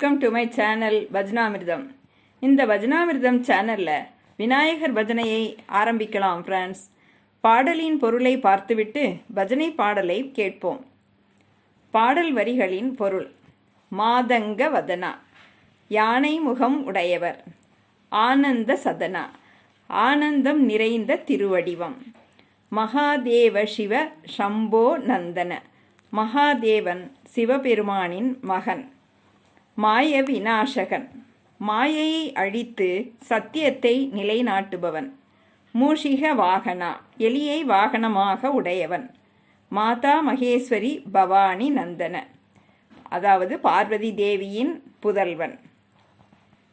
Welcome to my channel Bhajanamritam இந்த பஜ்னாமிர்தம் சேனலில் விநாயகர் பஜனையை ஆரம்பிக்கலாம் ஃப்ரெண்ட்ஸ் பாடலின் பொருளை பார்த்துவிட்டு பஜனை பாடலை கேட்போம். பாடல் வரிகளின் பொருள். மாதங்க வதனா. யானை முகம் உடையவர். ஆனந்த சதனா. ஆனந்தம் நிறைந்த திருவடிவம். மகாதேவ சிவ சம்போ நந்தன. மகாதேவன் சிவபெருமானின் மகன். மாய விநாசகன் மாயையை அழித்து சத்தியத்தை நிலைநாட்டுபவன். மூஷிக வாகனா எலியை வாகனமாக உடையவன். மாதா மகேஸ்வரி பவானி நந்தன. அதாவது பார்வதி தேவியின் புதல்வன்.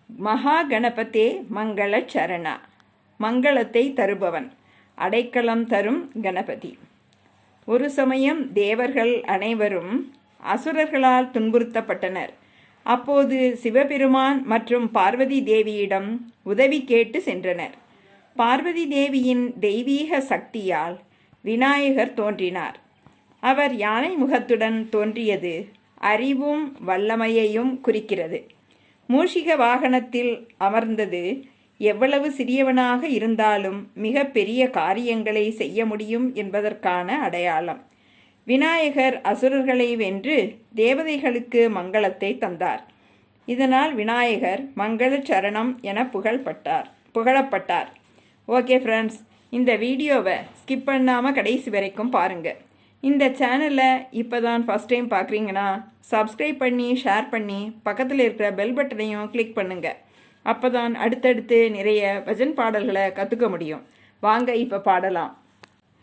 மகா கணபதே மங்கள சரணா மங்களத்தை தருபவன். அடைக்கலம் தரும் கணபதி. ஒரு சமயம் தேவர்கள் அனைவரும் அசுரர்களால் துன்புறுத்தப்பட்டனர். அப்போது சிவபெருமான் மற்றும் பார்வதி தேவியிடம் உதவி கேட்டு சென்றனர். பார்வதி தேவியின் தெய்வீக சக்தியால் விநாயகர் தோன்றினார். அவர் யானை முகத்துடன் தோன்றியது அறிவும் வல்லமையையும் குறிக்கிறது. மூஷிக வாகனத்தில் அமர்ந்தது எவ்வளவு சிறியவனாக இருந்தாலும் மிக பெரிய காரியங்களை செய்ய முடியும் என்பதற்கான அடையாளம். விநாயகர் அசுரர்களை வென்று தேவதைகளுக்கு மங்களத்தை தந்தார். இதனால் விநாயகர் மங்கள சரணம் என புகழ்பட்டார் புகழப்பட்டார். ஓகே ஃப்ரெண்ட்ஸ் இந்த வீடியோவை ஸ்கிப் பண்ணாமல் கடைசி வரைக்கும் பாருங்கள் இந்த சேனலை இப்போ தான் ஃபஸ்ட் டைம் பார்க்குறீங்கன்னா சப்ஸ்கிரைப் பண்ணி ஷேர் பண்ணி பக்கத்தில் இருக்கிற பெல் பட்டனையும் கிளிக் பண்ணுங்கள் அப்போ தான் அடுத்தடுத்து நிறைய பஜன் பாடல்களை கற்றுக்க முடியும். வாங்க இப்போ பாடலாம்.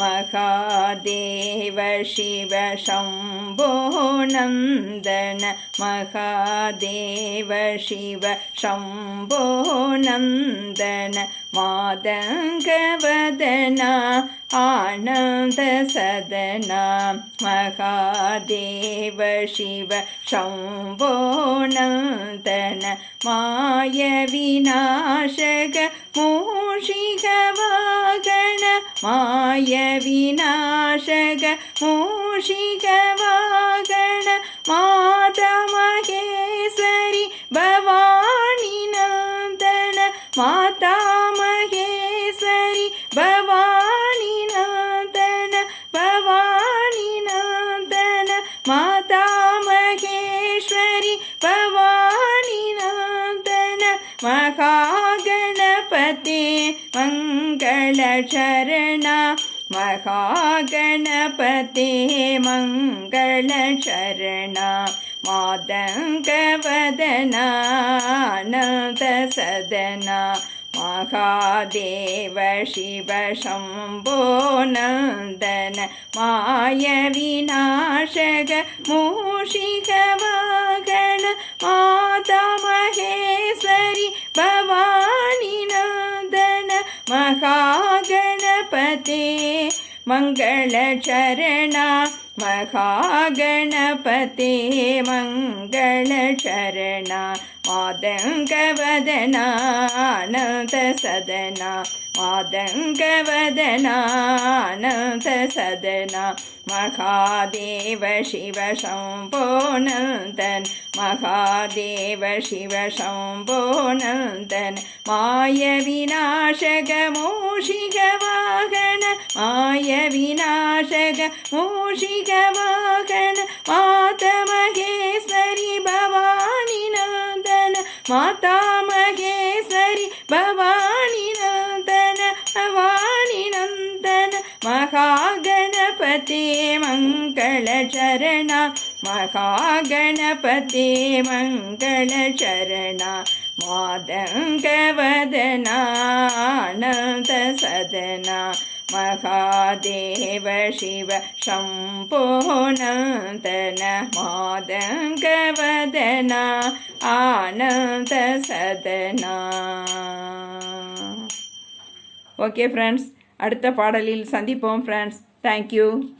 महादेव शिव शम्भो नन्दन महादेव शिव शम्भो नन्दन मादङ्गवदना आनन्दसदना महादेव शिव शम्भो नन्दन मायविनाशक मायविनाशकमुषिगवाग माय मूषिकवागण षिगवागण भवानि नन्दन मातामहेश्वरि भवानि नन्दन भवानि नन्दन मा मङ्गलचरणा महागणपते मङ्गल मादङ्गवदनानन्दसदना महादेव शिव शम्भो नन्दन मायविनाशग मूषिकवा महागणपते मङ्गलचरणा महागणपते मङ्गलचरणा मादङ्गवदनानन्दसदना मादङ्गवदनानन्दसदना महादेव शिव सम्पूर्णदन महादेव शिव शम्भो नन्दन मायविनाशगमूषि गवागण मायविनाशग मूषिगवागण मातामगे सरि नन्दन मातामहेश्वरि भवानि नन्दन भवानि नन्दन महागणपते मङ्गलचरणा மாத மகேஸ்வரி பவானி மகாகணபதே மாதங்கவதனானந்த சதனா மகாதேவ சிவ சம்போ நந்தன மாதங்கவதனா ஆனந்த சதனா. ஓகே ஃப்ரெண்ட்ஸ் அடுத்த பாடலில் சந்திப்போம் ஃப்ரெண்ட்ஸ் தேங்க்யூ